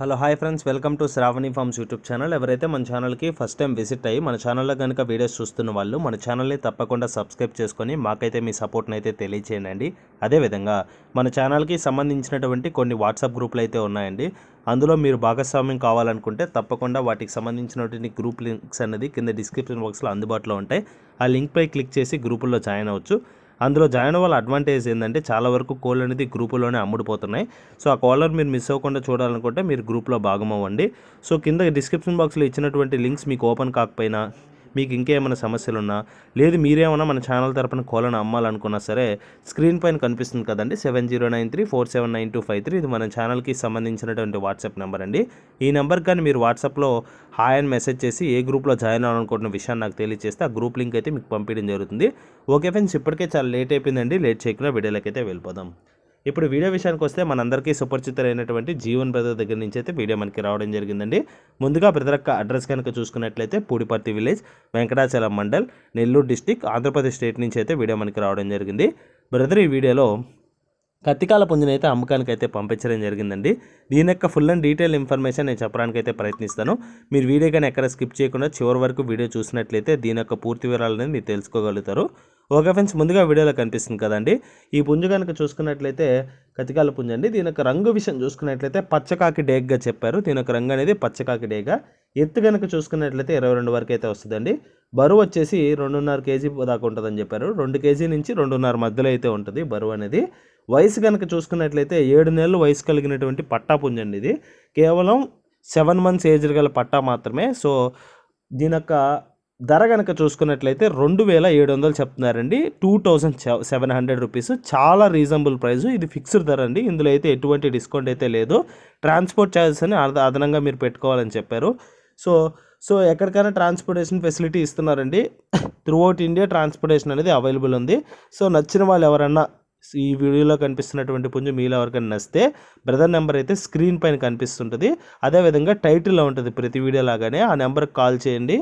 Hello hi friends. Welcome to Sravani farms YouTube channel. ఎవరైతే మన ఛానల్కి ఫస్ట్ టైం విజిట్ అయ్యి మన ఛానల్లో కనుక వీడియోస్ చూస్తున్న వాళ్ళు మన ఛానల్ని తప్పకుండా సబ్స్క్రైబ్ చేసుకొని మాకైతే మీ సపోర్ట్ని అయితే తెలియచేయండి. అదేవిధంగా మన ఛానల్కి సంబంధించినటువంటి కొన్ని వాట్సాప్ గ్రూపులు అయితే ఉన్నాయండి. అందులో మీరు భాగస్వామ్యం కావాలనుకుంటే తప్పకుండా వాటికి సంబంధించినటువంటి గ్రూప్ లింక్స్ అనేది కింద డిస్క్రిప్షన్ బాక్స్లో అందుబాటులో ఉంటాయి. ఆ లింక్పై క్లిక్ చేసి గ్రూపుల్లో జాయిన్ అవ్వచ్చు. అందులో జాయిన్ వాళ్ళ అడ్వాంటేజ్ ఏంటంటే చాలా వరకు కోళ్ళు అనేది గ్రూపులోనే అమ్ముడుపోతున్నాయి. సో ఆ కాలర్ మీరు మిస్ అవ్వకుండా చూడాలనుకుంటే మీరు గ్రూప్లో భాగం అవ్వండి. సో కింద డిస్క్రిప్షన్ బాక్స్లో ఇచ్చినటువంటి లింక్స్ మీకు ఓపెన్ కాకపోయినా మీకు ఇంకేమైనా సమస్యలు ఉన్నా లేదు మీరేమైనా మన ఛానల్ తరపున కోలను అమ్మాలనుకున్నా సరే స్క్రీన్ పైన కనిపిస్తుంది కదండి seven zero nine three four seven nine two five three. ఇది మన ఛానల్కి సంబంధించినటువంటి వాట్సాప్ నెంబర్ అండి. ఈ నెంబర్ కానీ మీరు వాట్సాప్లో హాయ్ అని మెసేజ్ చేసి ఏ గ్రూప్లో జాయిన్ అవ్వాలనుకుంటున్న విషయాన్ని నాకు తెలియజేస్తే ఆ గ్రూప్ లింక్ అయితే మీకు పంపించడం జరుగుతుంది. ఓకే ఫ్రెండ్స్ ఇప్పటికే చాలా లేట్ అయిపోయిందండి. లేట్ చేయకుండా వీడియోలోకి అయితే వెళ్ళిపోదాం. ఇప్పుడు వీడియో విషయానికి వస్తే మనందరికీ సుపరిచితులైనటువంటి జీవన్ బ్రదర్ దగ్గర నుంచి అయితే వీడియో మనకి రావడం జరిగిందండి. ముందుగా బ్రదర్ యొక్క అడ్రస్ కనుక చూసుకున్నట్లయితే Pudiparthi village Venkatachalam mandal Nellore district Andhra Pradesh state నుంచి అయితే వీడియో మనకి రావడం జరిగింది. బ్రదర్ ఈ వీడియోలో కత్తికాల పుంజుని అయితే అమ్మకానికి అయితే పంపించడం జరిగిందండి. దీని యొక్క ఫుల్ అండ్ డీటెయిల్ ఇన్ఫర్మేషన్ నేను చెప్పడానికి అయితే ప్రయత్నిస్తాను. మీరు వీడియో కానీ ఎక్కడ స్కిప్ చేయకుండా చివరి వరకు వీడియో చూసినట్లయితే దీని యొక్క పూర్తి వివరాలు అనేది మీరు తెలుసుకోగలుగుతారు. ఓకే ఫ్రెండ్స్ ముందుగా వీడియోలో కనిపిస్తుంది కదండి. ఈ పుంజు కనుక చూసుకున్నట్లయితే కతికాల పుంజు అండి. దీని యొక్క రంగు విషయం చూసుకున్నట్లయితే పచ్చకాకి డేగ్గా చెప్పారు. దీని యొక్క రంగు అనేది పచ్చకాకి డేగా. ఎత్తు కనుక చూసుకున్నట్లయితే ఇరవై రెండు వరకు అయితే వస్తుందండి. బరువు వచ్చేసి రెండున్నర కేజీ దాకా ఉంటుందని చెప్పారు. రెండు కేజీ నుంచి రెండున్నర మధ్యలో అయితే ఉంటుంది బరువు అనేది. వయసు కనుక చూసుకున్నట్లయితే ఏడు నెలలు వయసు కలిగినటువంటి పట్టా పుంజండి ఇది. కేవలం సెవెన్ మంత్స్ ఏజ్ గల పట్టా మాత్రమే. సో దీని యొక్క ధర కనుక చూసుకున్నట్లయితే రెండు వేల ఏడు వందలు చెప్తున్నారండి. Two thousand seven hundred rupees. చాలా రీజనబుల్ ప్రైస్. ఇది ఫిక్స్డ్ ధర అండి. ఇందులో అయితే ఎటువంటి డిస్కౌంట్ అయితే లేదు. ట్రాన్స్పోర్ట్ ఛార్జెస్ అని అదనంగా మీరు పెట్టుకోవాలని చెప్పారు. సో సో ఎక్కడికైనా ట్రాన్స్పోర్టేషన్ ఫెసిలిటీ ఇస్తున్నారండి. త్రూఅవుట్ ఇండియా ట్రాన్స్పోర్టేషన్ అనేది అవైలబుల్ ఉంది. సో నచ్చిన వాళ్ళు ఎవరన్నా ఈ వీడియోలో కనిపిస్తున్నటువంటి పుంజు మీలో ఎవరికైనా నచ్చితే బ్రదర్ నెంబర్ అయితే స్క్రీన్ పైన కనిపిస్తుంటుంది. అదేవిధంగా టైటిల్లో ఉంటుంది ప్రతి వీడియో లాగానే. ఆ నెంబర్కి కాల్ చేయండి.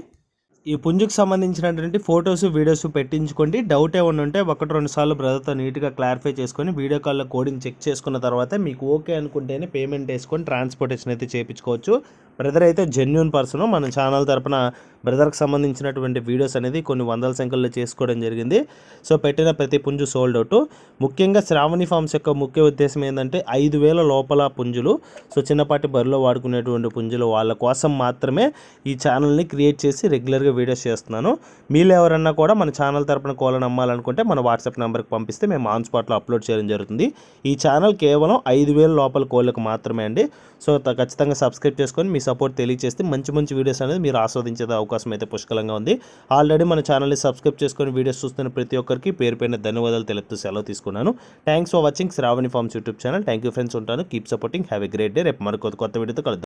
ఈ పుంజుకు సంబంధించినటువంటి ఫొటోస్ వీడియోస్ పెట్టించుకోండి. డౌట్ ఏమైనా ఉంటే ఒకటి రెండు సార్లు బ్రదర్తో నీట్గా క్లారిఫై చేసుకొని వీడియో కాల్లో కోడింగ్ చెక్ చేసుకున్న తర్వాత మీకు ఓకే అనుకుంటేనే పేమెంట్ వేసుకొని ట్రాన్స్పోర్టేషన్ అయితే చేయించుకోవచ్చు బ్రదర్ అయితే జెన్యున్ పర్సన్ మన ఛానల్ తరపున బ్రదర్కి సంబంధించినటువంటి వీడియోస్ అనేది కొన్ని వందల సంఖ్యలో చేసుకోవడం జరిగింది. సో పెట్టిన ప్రతి పుంజు సోల్డ్ అవుట్ ముఖ్యంగా శ్రావణి ఫార్మ్స్ యొక్క ముఖ్య ఉద్దేశం ఏంటంటే ఐదు వేల లోపల పుంజులు. సో చిన్నపాటి బరిలో వాడుకునేటువంటి పుంజులు వాళ్ళ కోసం మాత్రమే ఈ ఛానల్ని క్రియేట్ చేసి రెగ్యులర్గా వీడియోస్ చేస్తున్నాను. మీరు ఎవరన్నా కూడా మన ఛానల్ తరపున కోళ్ళని అమ్మాలనుకుంటే మన వాట్సాప్ నెంబర్కి పంపిస్తే మేము ఆన్ స్పాట్లో అప్లోడ్ చేయడం జరుగుతుంది. ఈ ఛానల్ కేవలం ఐదు వేల లోపల కోళ్ళకు మాత్రమే అండి. సో ఖచ్చితంగా సబ్స్క్రైబ్ చేసుకొని మీ సపోర్ట్ తెలియజేస్తే మంచి మంచి వీడియోస్ అనేది మీరు ఆస్వాదించే అవకాశం అయితే పుష్కలంగా ఉంది. ఆల్రెడీ మన ఛానల్ని సబ్స్క్రైబ్ చేసుకొని వీడియోస్ చూస్తున్న ప్రతి ఒక్కరికి పేరు పైన ధన్యవాదాలు తెలుపుతూ సెలవు తీసుకున్నాను. Thanks for watching Sravani farms YouTube channel thank you friends ఉంటాను. Keep supporting have a great day రేపు మరొక కొత్త వీడియోతో కలుద్దాం.